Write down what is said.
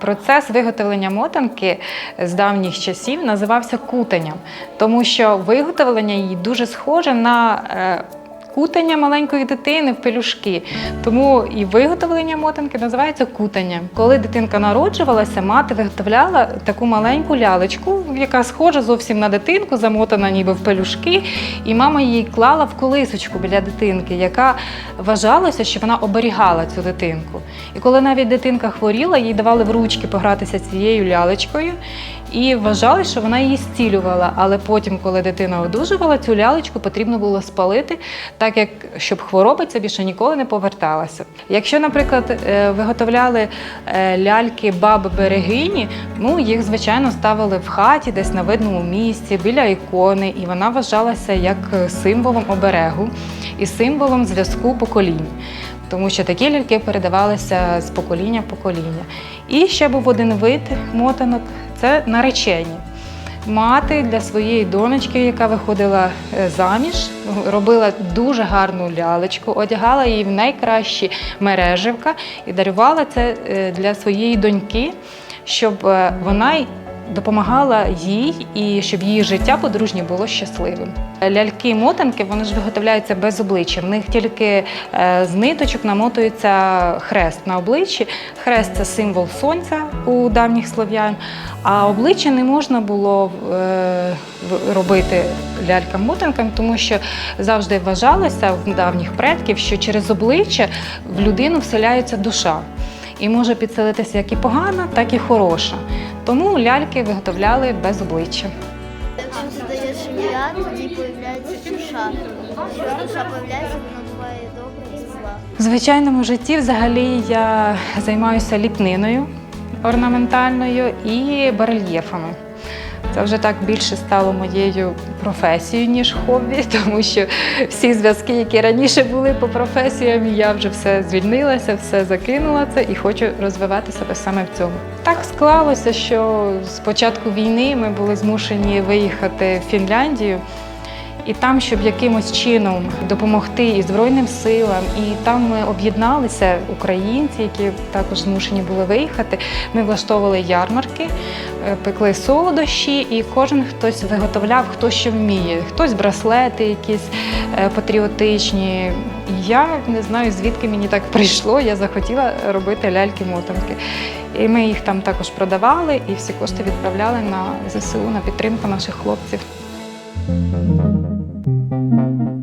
Процес виготовлення мотанки з давніх часів називався кутанням, тому що виготовлення її дуже схоже на е, кутання маленької дитини в пелюшки. Тому і виготовлення мотанки називається кутанням. Коли дитинка народжувалася, мати виготовляла таку маленьку лялечку, яка схожа зовсім на дитинку, замотана ніби в пелюшки, і мама її клала в колисочку біля дитинки, яка вважалося, що вона оберігала цю дитинку. І коли навіть дитинка хворіла, їй давали в ручки погратися цією лялечкою. І вважали, що вона її зцілювала. Але потім, коли дитина одужувала, цю лялечку потрібно було спалити, так як щоб хвороба ця більше ніколи не поверталася. Якщо, наприклад, е, виготовляли е, ляльки баби берегині, ну їх звичайно ставили в хаті, десь на видному місці, біля ікони, і вона вважалася як символом оберегу і символом зв'язку поколінь. Тому що такі ляльки передавалися з покоління в покоління. І ще був один вид мотанок це наречені. Мати для своєї донечки, яка виходила е, заміж, робила дуже гарну лялечку, одягала її в найкращі мереживка і дарувала це е, для своєї доньки, щоб е, вона допомагала їй і щоб її життя подружнє було щасливим. Ляльки-мотанки вони ж виготовляються без обличчя. В них тільки е, з ниточок намотується хрест на обличчі. Хрест це символ сонця у давніх слов'ян. А обличчя не можна було е, робити лялькам-мотанкам, тому що завжди вважалося в давніх предків, що через обличчя в людину вселяється душа. І може підселитися як і погана, так і хороша. Тому ляльки виготовляли без обличчя. Якщо ти даєш ім'я, тоді появляється душа. Якщо душа появляється, вона буває добра і зла. В звичайному житті взагалі я займаюся ліпниною орнаментальною і барельєфами. Це вже так більше стало моєю професією, ніж хобі, тому що всі зв'язки, які раніше були по професіям, я вже все звільнилася, все закинула це і хочу розвивати себе саме в цьому. Так склалося, що з початку війни ми були змушені виїхати в Фінляндію. І там, щоб якимось чином допомогти і Збройним силам, і там ми об'єдналися українці, які також змушені були виїхати. Ми влаштовували ярмарки, е, пекли солодощі, і кожен хтось виготовляв, хто що вміє. Хтось браслети, якісь е, патріотичні. Я не знаю, звідки мені так прийшло. Я захотіла робити ляльки-мотанки. І ми їх там також продавали, і всі кошти відправляли на ЗСУ на підтримку наших хлопців. Thank you.